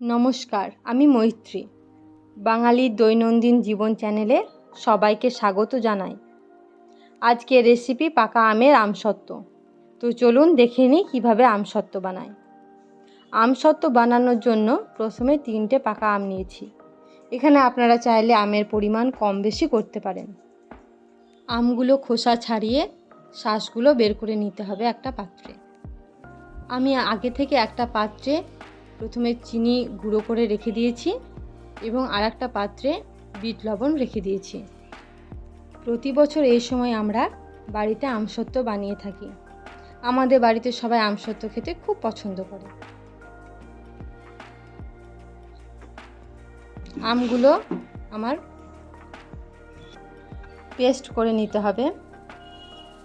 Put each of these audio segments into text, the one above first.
নমস্কার, আমি মৈত্রী। বাঙালির দৈনন্দিন জীবন চ্যানেলে সবাইকে স্বাগত জানাই। আজকে রেসিপি পাকা আমের আমসত্ত্ব। তো চলুন দেখে নিই কীভাবে আমসত্ত্ব বানাই। আমসত্ত্ব বানানোর জন্য প্রথমে তিনটে পাকা আম নিয়েছি। এখানে আপনারা চাইলে আমের পরিমাণ কম বেশি করতে পারেন। আমগুলো খোসা ছাড়িয়ে শ্বাসগুলো বের করে নিতে হবে একটা পাত্রে। আমি আগে থেকে একটা পাত্রে প্রথমে চিনি গুঁড়ো করে রেখে দিয়েছি এবং আর একটা পাত্রে বিট লবণ রেখে দিয়েছি। প্রতি বছর এই সময় আমরা বাড়িতে আমসত্ত্ব বানিয়ে থাকি। আমাদের বাড়িতে সবাই আমসত্ত্ব খেতে খুব পছন্দ করে। আমগুলো আমার পেস্ট করে নিতে হবে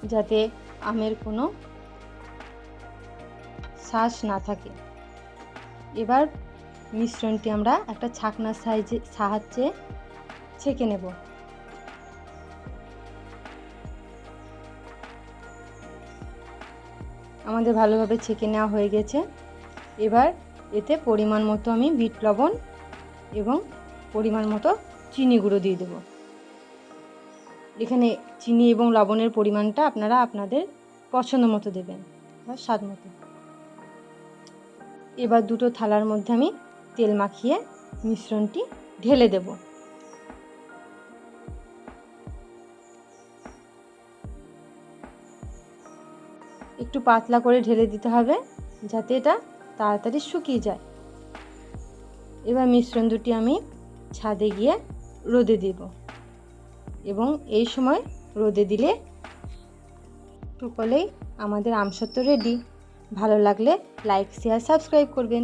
যাতে আমের কোনো শ্বাস না থাকে। এবার মিশ্রণটি আমরা একটা ছাকনার সাইজে, সাহায্যে ছেঁকে নেব। আমাদের ভালোভাবে ছেঁকে নেওয়া হয়ে গেছে। এবার এতে পরিমাণ মতো আমি বিট লবণ এবং পরিমাণ মতো চিনি গুঁড়ো দিয়ে দেবো। এখানে চিনি এবং লবণের পরিমাণটা আপনারা আপনাদের পছন্দ মতো দেবেন বা স্বাদ মতো। এবার দুটো থালার মধ্যে আমি তেল মাখিয়ে মিশ্রণটি ঢেলে দেব। একটু পাতলা করে ঢেলে দিতে হবে যাতে এটা তাড়াতাড়ি শুকিয়ে যায়। এবার মিশ্রণ দুটি আমি ছাদে গিয়ে রোদে দেব এবং এই সময় রোদে দিলে টুকলেই আমাদের আমসত্ব রেডি। ভালো লাগলে লাইক শেয়ার সাবস্ক্রাইব করবেন।